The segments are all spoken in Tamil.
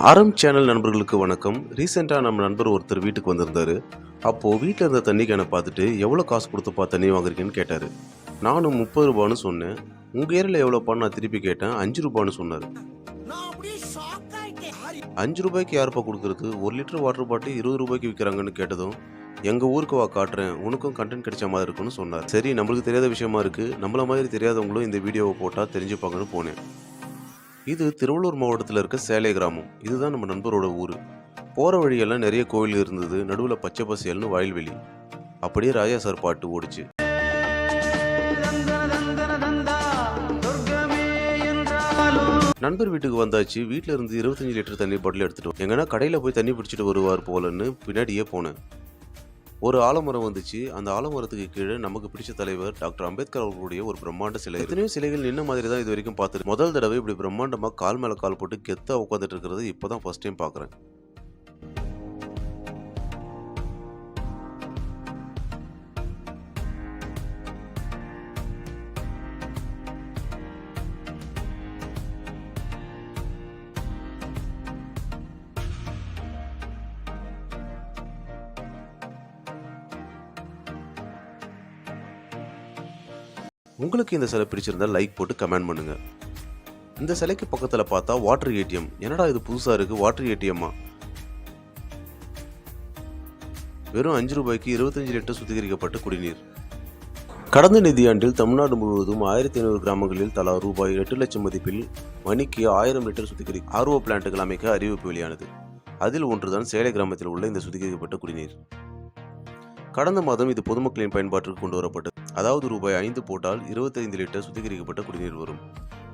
ஆரம் சேனல் நண்பர்களுக்கு வணக்கம். ரீசெண்டாக நம்ம நண்பர் ஒருத்தர் வீட்டுக்கு வந்திருந்தார். அப்போது வீட்டில் இருந்த தண்ணி கேனை பார்த்துட்டு எவ்வளோ காசு கொடுத்துப்பா தண்ணி வாங்குறீங்கன்னு கேட்டார். நானும் முப்பது ரூபான்னு சொன்னேன். உங்கள் ஏரியில் எவ்வளோப்பான்னு நான் திருப்பி கேட்டேன். அஞ்சு ரூபான்னு சொன்னார். அஞ்சு ரூபாய்க்கு யாருப்பா கொடுக்குறது? ஒரு லிட்டர் வாட்டர் பாட்டில் இருபது ரூபாய்க்கு விற்கிறாங்கன்னு கேட்டதும் எங்கள் ஊருக்கு வா காட்டுறேன். உனக்கும் கண்டென்ட் கிடைச்ச மாதிரி இருக்குன்னு சொன்னார். சரி நம்மளுக்கு தெரியாத விஷயமா இருக்குது நம்மள மாதிரி தெரியாதவங்களும் இந்த வீடியோவை போட்டால் தெரிஞ்சுப்பாங்கன்னு போனேன். இது திருவள்ளூர் மாவட்டத்தில் இருக்க சேலை கிராமம். இதுதான் நம்ம நண்பரோட ஊர். போகிற வழியெல்லாம் நிறைய கோவில் இருந்தது. நடுவில் பச்சை பசேல்னு வயல்வெளி. அப்படியே ராஜா சார் பாட்டு ஓடிச்சு. நண்பர் வீட்டுக்கு வந்தாச்சு. வீட்டில் இருந்து இருபத்தஞ்சு லிட்டர் தண்ணி பாட்டில் எடுத்துட்டு எங்கன்னா கடையில் போய் தண்ணி பிடிச்சிட்டு வருவார் போலன்னு பின்னாடியே போனேன். ஒரு ஆலமரம் வந்துச்சு. அந்த ஆலமரத்துக்கு கீழே நமக்கு பிடிச்ச தலைவர் டாக்டர் அம்பேத்கர் அவர்களுடைய ஒரு பிரம்மாண்ட சிலை எத்தனையோ சிலைகள் நின்ன மாதிரி தான் இது வரைக்கும் பார்த்துட்டு முதல் தடவை இப்படி பிரம்மாண்டமாக கால் மேலே கால் போட்டு கெத்தா உட்காந்துட்டு இருக்கிறது இப்போ தான் ஃபர்ஸ்ட் டைம் பார்க்குறேன். உங்களுக்கு இந்த சிலை பிடிச்சிருந்தால் லைக் போட்டு கமெண்ட் பண்ணுங்கள் இந்த சிலைக்கு பக்கத்தில் பார்த்தா வாட்டர் ஏடிஎம் என்னடா இது புதுசாக இருக்குது வாட்டர் ஏடிஎம்மா வெறும் அஞ்சு ரூபாய்க்கு இருபத்தஞ்சு லிட்டர் சுத்திகரிக்கப்பட்ட குடிநீர். கடந்த நிதியாண்டில் தமிழ்நாடு முழுவதும் ஆயிரத்தி ஐநூறு கிராமங்களில் தலா ரூபாய் எட்டு லட்சம் மதிப்பில் மணிக்கு ஆயிரம் லிட்டர் சுத்திகரி ஆர்ஓ பிளான்ட்டுகள் அமைக்க அறிவிப்பு வெளியானது. அதில் ஒன்றுதான் சேலை கிராமத்தில் உள்ள இந்த சுத்திகரிக்கப்பட்ட குடிநீர். கடந்த மாதம் இது பொதுமக்களின் பயன்பாட்டிற்கு கொண்டு வரப்பட்டது. அதாவது ரூபாய் ஐந்து போட்டால் 25 லிட்டர் சுத்திகரிக்கப்பட்ட குடிநீர் வரும்.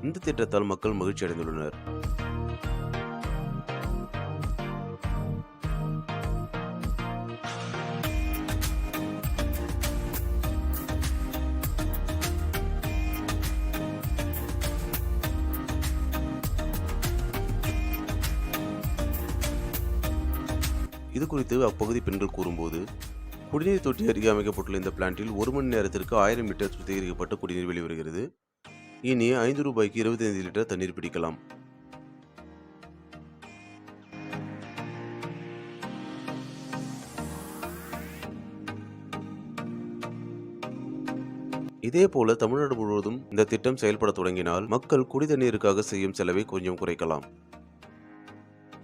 இந்த திட்டத்தால் மக்கள் மகிழ்ச்சி அடைந்துள்ளனர். இது குறித்து அப்பகுதி பெண்கள் கூறும்போது குடிநீர் தொட்டி அருகே அமைக்கப்பட்டுள்ள இந்த பிளான்ட்டில் ஒரு மணி நேரத்திற்கு ஆயிரம் லிட்டர் சுத்திகரிக்கப்பட்ட குடிநீர் வெளிவருகிறது இனி ஐந்து ரூபாய்க்கு 25 லிட்டர் தண்ணீர் பிடிக்கலாம். இதே போல தமிழ்நாடு முழுவதும் இந்த திட்டம் செயல்பட தொடங்கினால் மக்கள் குடி தண்ணீருக்காக செய்யும் செலவை கொஞ்சம் குறைக்கலாம்.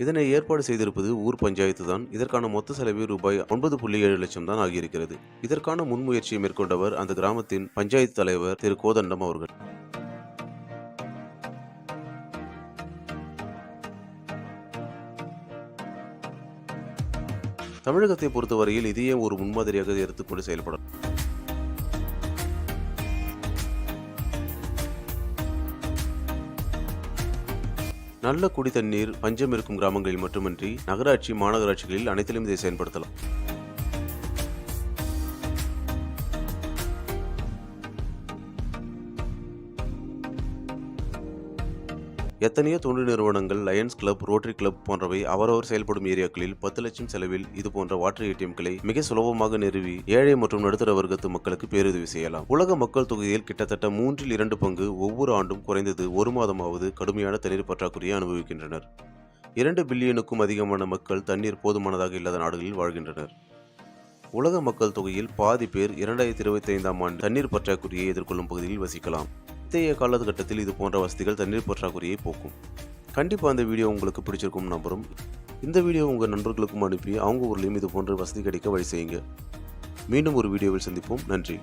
இதனை ஏற்பாடு செய்திருப்பது ஊர் பஞ்சாயத்து தான். இதற்கான மொத்த செலவு ரூபாய் ஒன்பது புள்ளி ஏழு லட்சம் தான் ஆகியிருக்கிறது. இதற்கான முன்முயற்சியை மேற்கொண்டவர் அந்த கிராமத்தின் பஞ்சாயத்து தலைவர் திரு. கோதண்டம் அவர்கள். தமிழகத்தை பொறுத்தவரையில் இதையே ஒரு முன்மாதிரியாக எடுத்துக்கொண்டு செயல்படலாம் நல்ல குடி தண்ணீர் பஞ்சம் இருக்கும் கிராமங்களில் மட்டுமின்றி நகராட்சி மாநகராட்சிகளில் அனைத்திலும் இதை செயல்படுத்தலாம். எத்தனையோ தொண்டு நிறுவனங்கள் லயன்ஸ் கிளப் ரோட்டரி கிளப் போன்றவை அவரவர் செயல்படும் ஏரியாக்களில் பத்து லட்சம் செலவில் இது போன்ற வாட்டர் ஏடிஎம்களை மிக சுலபமாக நிறுவி ஏழை மற்றும் நடுத்தர வர்க்கத்து மக்களுக்கு பேருதவி செய்யலாம். உலக மக்கள் தொகையில் கிட்டத்தட்ட மூன்றில் இரண்டு பங்கு ஒவ்வொரு ஆண்டும் குறைந்தது ஒரு மாதமாவது கடுமையான தண்ணீர் பற்றாக்குறையை அனுபவிக்கின்றனர். இரண்டு பில்லியனுக்கும் அதிகமான மக்கள் தண்ணீர் போதுமானதாக இல்லாத நாடுகளில் வாழ்கின்றனர். உலக மக்கள் தொகையில் பாதி பேர் இரண்டாயிரத்தி இருபத்தி ஐந்தாம் ஆண்டு தண்ணீர் பற்றாக்குறையை எதிர்கொள்ளும் பகுதியில் வசிக்கலாம். இத்தகைய காலகட்டத்தில் இது போன்ற வசதிகள் தண்ணீர் பற்றாக்குறையை போக்கும். கண்டிப்பாக அந்த வீடியோ உங்களுக்கு பிடிச்சிருக்கும் நம்புகிறோம் இந்த வீடியோ உங்கள் நண்பர்களுக்கும் அனுப்பி அவங்க ஊர்லேயும் இது போன்ற வசதி கிடைக்க வழி செய்யுங்க. மீண்டும் ஒரு வீடியோவில் சந்திப்போம். நன்றி.